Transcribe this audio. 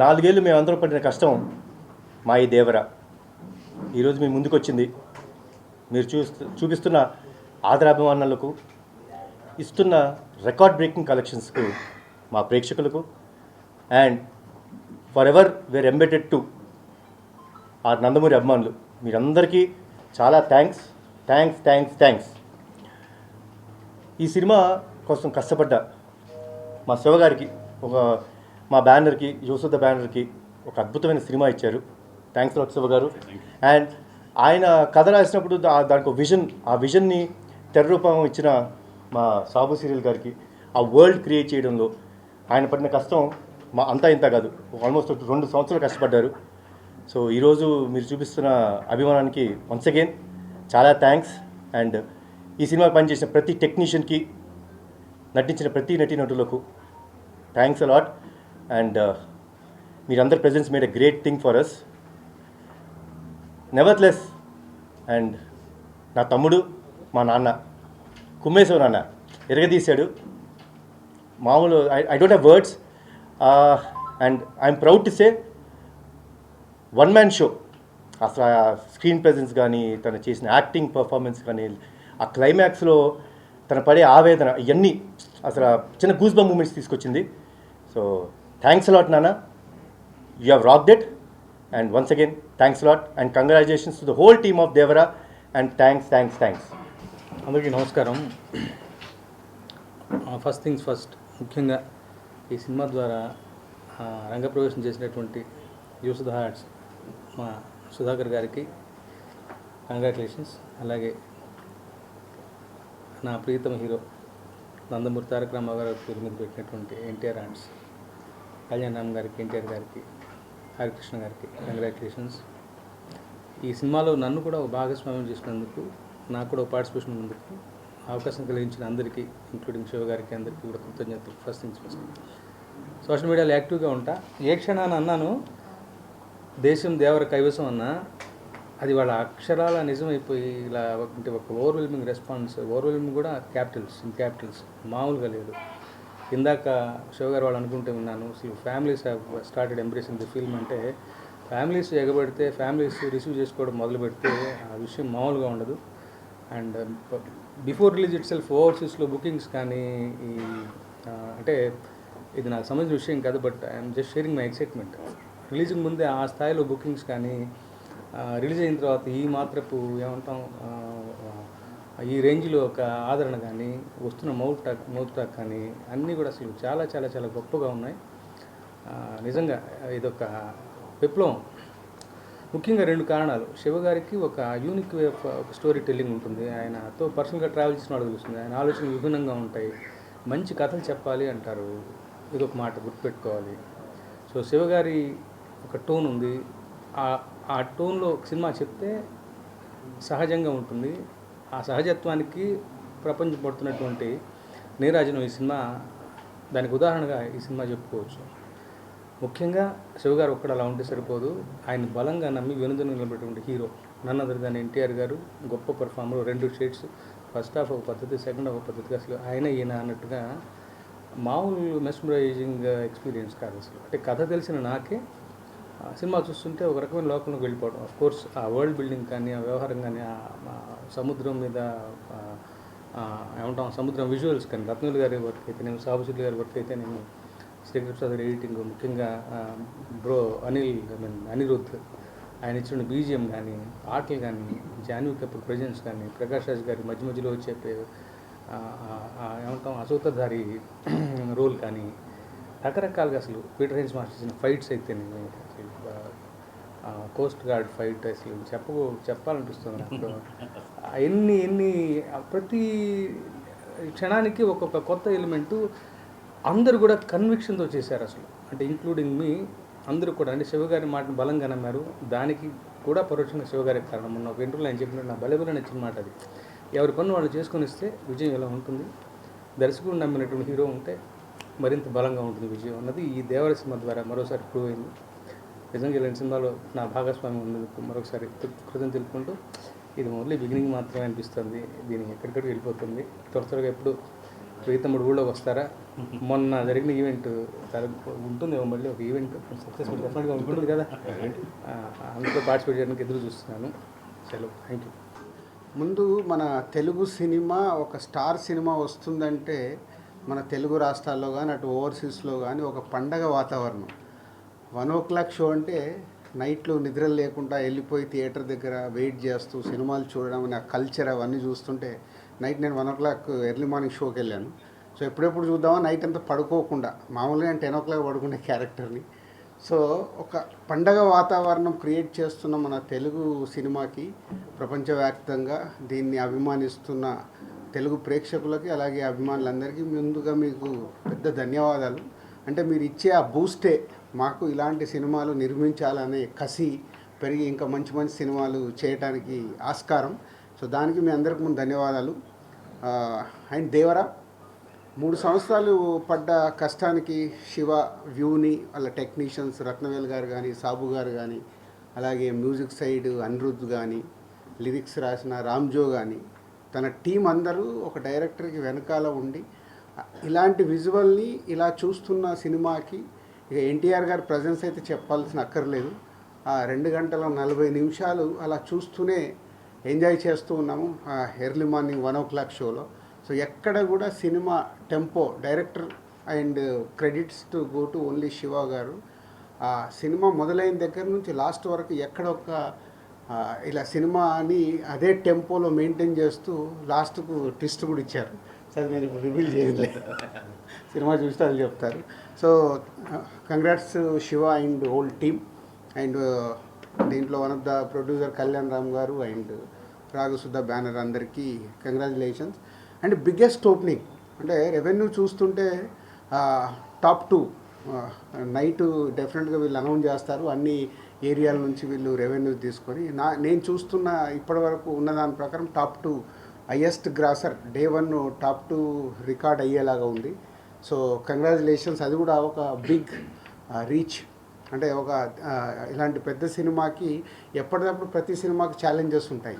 నాలుగేళ్ళు మేమందరం పడిన కష్టం మా ఈ దేవర. ఈరోజు మీ ముందుకు వచ్చింది మీరు చూస్తూ చూపిస్తున్న ఆదరాభిమానులకు ఇస్తున్న రికార్డ్ బ్రేకింగ్ కలెక్షన్స్కు మా ప్రేక్షకులకు and forever were embedded to ఆ నందమూరి అభిమానులు. మీరందరికీ చాలా థ్యాంక్స్ థ్యాంక్స్ థ్యాంక్స్ థ్యాంక్స్. ఈ సినిమా కోసం కష్టపడ్డ మా శివగారికి ఒక మా బ్యానర్కి యోసుద్ధ బ్యానర్కి ఒక అద్భుతమైన సినిమా ఇచ్చారు. థ్యాంక్స్ శివ గారు అండ్ ఆయన కథ రాసినప్పుడు దానికి ఒక విజన్ ఆ విజన్ని తెర రూపం ఇచ్చిన మా సాబు సీరియల్ గారికి ఆ వరల్డ్ క్రియేట్ చేయడంలో ఆయన పడిన కష్టం మా అంతా ఇంత కాదు. ఆల్మోస్ట్ రెండు సంవత్సరాలు కష్టపడ్డారు. సో ఈరోజు మీరు చూపిస్తున్న అభిమానానికి వన్స్ అగైన్ చాలా థ్యాంక్స్ అండ్ ఈ సినిమాకి పనిచేసిన ప్రతి టెక్నీషియన్కి నటించిన ప్రతి నటీనటులకు థ్యాంక్స్ అలాట్ అండ్ uh, మీరందరి presence made a great thing for us nevertheless and నా తమ్ముడు మా నాన్న కుమ్మేశ్వర నాన్న ఎరగదీశాడు. మామూలు I I don't have words and I'm proud to say one man show అసలు ఆ స్క్రీన్ ప్రెజెన్స్ కానీ తను చేసిన యాక్టింగ్ పర్ఫార్మెన్స్ కానీ ఆ క్లైమాక్స్లో తన పడే ఆవేదన ఇవన్నీ అసలు చిన్న గూస్బా మూమెంట్స్ తీసుకొచ్చింది. సో థ్యాంక్స్ అలాట్ నాన్న you have rocked and once again thanks a lot and congratulations to the whole team of Devara and thanks thanks thanks అందరికీ నమస్కారం. ఫస్ట్ థింగ్స్ ఫస్ట్ ముఖ్యంగా ఈ సినిమా ద్వారా రంగప్రవేశం చేసినటువంటి యూసుధ హార్ట్స్ మా సుధాకర్ గారికి కంగ్రాచులేషన్స్ అలాగే నా ప్రియతమ హీరో నందమూరి తారక రామారావు గారు పేరు మీద పెట్టినటువంటి ఎన్టీఆర్ హ్యాండ్స్ కళ్యాణ్ గారికి ఎన్టీఆర్ గారికి హరికృష్ణ గారికి కంగ్రాచులేషన్స్ ఈ సినిమాలో నన్ను కూడా ఒక భాగస్వామ్యం చేసినందుకు నాకు కూడా ఒక పార్టిసిపేషన్ ఉన్నందుకు అవకాశం కలిగించిన అందరికీ ఇంక్లూడింగ్ శివ గారికి అందరికీ కూడా కృతజ్ఞతలు. ఫస్ట్ నుంచి సోషల్ మీడియాలో యాక్టివ్గా ఉంటా. ఏ క్షణాన్ని అన్నాను దేశం దేవర కైవసం అన్నా అది వాళ్ళ అక్షరాల నిజమైపోయి ఇలా అంటే ఒక ఓవర్వెల్మింగ్ రెస్పాన్స్ ఓవర్వెల్మింగ్ కూడా క్యాపిటల్స్ ఇన్ క్యాపిటల్స్ మామూలుగా లేదు. ఇందాక శివ గారు వాళ్ళు అనుకుంటూ ఉన్నాను అసలు families have started embracing the film అంటే ఫ్యామిలీస్ ఎగబడితే ఫ్యామిలీస్ రిసీవ్ చేసుకోవడం మొదలు పెడితే ఆ విషయం మామూలుగా ఉండదు. And before release itself ఓవర్సీస్లో బుకింగ్స్ కానీ ఈ అంటే ఇది నాకు సంబంధించిన విషయం కాదు but I'm just sharing my excitement releasing ముందే ఆ స్థాయిలో బుకింగ్స్ కానీ రిలీజ్ అయిన తర్వాత ఈ మాత్రపు ఏమంటాం ఈ రేంజ్లో ఒక ఆదరణ కానీ వస్తున్న మౌత్ టాక్ మౌత్ టాక్ కానీ అన్నీ కూడా అసలు చాలా చాలా చాలా గొప్పగా ఉన్నాయి. నిజంగా ఇదొక విప్లవం. ముఖ్యంగా రెండు కారణాలు. శివ గారికి ఒక యూనిక్ వే ఆఫ్ ఒక స్టోరీ టెల్లింగ్ ఉంటుంది. ఆయనతో పర్సనల్గా ట్రావెల్ చేసిన వాళ్ళు తెలుస్తుంది. ఆయన ఆలోచనలు విభిన్నంగా ఉంటాయి. మంచి కథలు చెప్పాలి అంటారు. ఇది ఒక మాట గుర్తుపెట్టుకోవాలి. సో శివగారి ఒక టోన్ ఉంది. ఆ ఆ టోన్లో సినిమా చెప్తే సహజంగా ఉంటుంది. ఆ సహజత్వానికి ప్రపంచం పడుతున్నటువంటి నీరాజను ఈ సినిమా దానికి ఉదాహరణగా ఈ సినిమా చెప్పుకోవచ్చు. ముఖ్యంగా శివగారు ఒక్కడ అలా ఉంటే సరిపోదు. ఆయన బలంగా నమ్మి వెనుదను నిలబడేటువంటి హీరో నన్ను దాని ఎన్టీఆర్ గారు గొప్ప పర్ఫార్మర్ రెండు షేడ్స్ ఫస్ట్ హాఫ్ ఒక పద్ధతి సెకండ్ హాఫ్ ఒక పద్ధతిగా అసలు ఆయన ఈయన అన్నట్టుగా మామూలు మెస్మరైజింగ్ ఎక్స్పీరియన్స్ కాదు అసలు. అంటే కథ తెలిసిన నాకే సినిమా చూస్తుంటే ఒక రకమైన లోకంలోకి వెళ్ళిపోవడం. ఆఫ్ కోర్స్ ఆ వరల్డ్ బిల్డింగ్ కానీ ఆ వ్యవహారం కానీ ఆ సముద్రం మీద ఏమంటాం సముద్రం విజువల్స్ కానీ రత్నులు గారి వర్క్ అయితే నేను సాబుశులు గారి వర్క్ అయితే నేను శ్రీకృష్ణ గారి ఎడిటింగ్ ముఖ్యంగా bro Anil I mean Anirudh ఆయన ఇచ్చిన బీజిఎం కానీ ఆటలు కానీ జాన్వీ కపూర్ ప్రజెన్స్ కానీ ప్రకాష్ రాజ్ గారి మధ్య మధ్యలో వచ్చే ఏమంటాం అసూతధారి రోల్ కానీ రకరకాలుగా అసలు పీటర్ హెన్స్ మాస్టర్ చేసిన ఫైట్స్ అయితే కోస్ట్ గార్డ్ ఫైట్ అసలు చెప్ప చెప్పాలనిపిస్తుంది నాకు. ఎన్ని ఎన్ని ప్రతి క్షణానికి ఒక్కొక్క కొత్త ఎలిమెంటు అందరూ కూడా కన్విక్షన్తో చేశారు అసలు. అంటే ఇంక్లూడింగ్ మీ అందరూ కూడా అంటే శివగారి మాటను బలంగా నమ్మారు. దానికి కూడా పరోక్షంగా శివగారికి కారణం. మొన్న ఒక ఇంటర్వ్యూలో ఆయన చెప్పినట్టు నా బలబల నచ్చిన మాట అది. ఎవరి పన్ను వాళ్ళు చేసుకొని ఇస్తే విజయం ఎలా ఉంటుంది? దర్శకుడు నమ్మినటువంటి హీరో ఉంటే మరింత బలంగా ఉంటుంది విజయం అన్నది ఈ దేవర సినిమా ద్వారా మరోసారి ప్రూవ్ అయింది. నిజంగా ఇలాంటి సినిమాలో నా భాగస్వామి ఉన్నందుకు మరొకసారి కృ- కృతజ్ఞతలు తెలుపుకుంటూ ఇది ఓన్లీ బిగినింగ్ మాత్రమే అనిపిస్తుంది. దీని ఎక్కడికడికి వెళ్ళిపోతుంది. త్వర త్వరగా ఎప్పుడు ప్రీతముడు ఊళ్ళోకి వస్తారా? మొన్న జరిగిన ఈవెంట్ ఉంటుంది మళ్ళీ ఒక ఈవెంట్ సక్సెస్ఫుల్ డెఫినెట్గా ఉంటుంది కదా. అందులో పార్టిసిపేట్ చేయడానికి ఎదురు చూస్తున్నాను. సెలవు థ్యాంక్ యూ ముందు మన తెలుగు సినిమా ఒక స్టార్ సినిమా వస్తుందంటే మన తెలుగు రాష్ట్రాల్లో కానీ అటు ఓవర్సీస్లో కానీ ఒక పండగ వాతావరణం. వన్ ఓ క్లాక్ షో అంటే నైట్లో నిద్ర లేకుండా వెళ్ళిపోయి థియేటర్ దగ్గర వెయిట్ చేస్తూ సినిమాలు చూడడం అనే కల్చర్ అవన్నీ చూస్తుంటే నైట్ నేను one o'clock early morning షోకి వెళ్ళాను. సో ఎప్పుడెప్పుడు చూద్దామా నైట్ అంతా పడుకోకుండా మామూలుగా నేను టెన్ ఓ క్లాక్ పడుకునే క్యారెక్టర్ని. సో ఒక పండగ వాతావరణం క్రియేట్ చేస్తున్న మన తెలుగు సినిమాకి ప్రపంచవ్యాప్తంగా దీన్ని అభిమానిస్తున్న తెలుగు ప్రేక్షకులకి అలాగే అభిమానులందరికీ ముందుగా మీకు పెద్ద ధన్యవాదాలు. అంటే మీరు ఇచ్చే ఆ బూస్టే మాకు ఇలాంటి సినిమాలు నిర్మించాలనే కసి పెరిగి ఇంకా మంచి మంచి సినిమాలు చేయటానికి ఆస్కారం. సో దానికి మీ అందరికి ముందు ధన్యవాదాలు. అండ్ దేవరా మూడు సంవత్సరాలు పడ్డ కష్టానికి శివ వ్యూని వాళ్ళ టెక్నీషియన్స్ రత్నవేల్ గారు కానీ సాబు గారు కానీ అలాగే మ్యూజిక్ సైడ్ అనిరుద్ధ్ కానీ లిరిక్స్ రాసిన రామ్జో కానీ తన టీం అందరూ ఒక డైరెక్టర్కి వెనకాల ఉండి ఇలాంటి విజువల్ని ఇలా చూస్తున్న సినిమాకి ఇక ఎన్టీఆర్ గారి ప్రజెన్స్ అయితే చెప్పాల్సిన అక్కర్లేదు. ఆ రెండు గంటల నలభై నిమిషాలు అలా చూస్తూనే ఎంజాయ్ చేస్తూ ఉన్నాము early morning one o'clock షోలో. సో ఎక్కడ కూడా cinema tempo director and credits to go to only Shiva గారు ఆ సినిమా మొదలైన దగ్గర నుంచి లాస్ట్ వరకు ఎక్కడ ఒక ఇలా సినిమాని అదే టెంపోలో మెయింటైన్ చేస్తూ లాస్ట్కు ట్విస్ట్ కూడా ఇచ్చారు. సరే నేను ఇప్పుడు రివీల్ చేయలేదు సినిమా చూస్తే వాళ్ళు చెప్తారు. So congrats Shiva and whole team and దీంట్లో one of the producer Kalyan Ram గారు అండ్ రాఘసుద్ధ బ్యానర్ అందరికీ కంగ్రాచులేషన్స్. అండ్ బిగ్గెస్ట్ ఓపెనింగ్ అంటే రెవెన్యూ చూస్తుంటే టాప్ టూ నైట్ డెఫినెట్గా వీళ్ళు అనౌన్స్ చేస్తారు. అన్ని ఏరియాల నుంచి వీళ్ళు రెవెన్యూ తీసుకొని నా నేను చూస్తున్న ఇప్పటివరకు ఉన్న దాని ప్రకారం top two highest grosser day one top two record అయ్యేలాగా ఉంది. So congratulations. అది కూడా ఒక బిగ్ రీచ్. అంటే ఒక ఇలాంటి పెద్ద సినిమాకి ఎప్పటికప్పుడు ప్రతి సినిమాకి ఛాలెంజెస్ ఉంటాయి.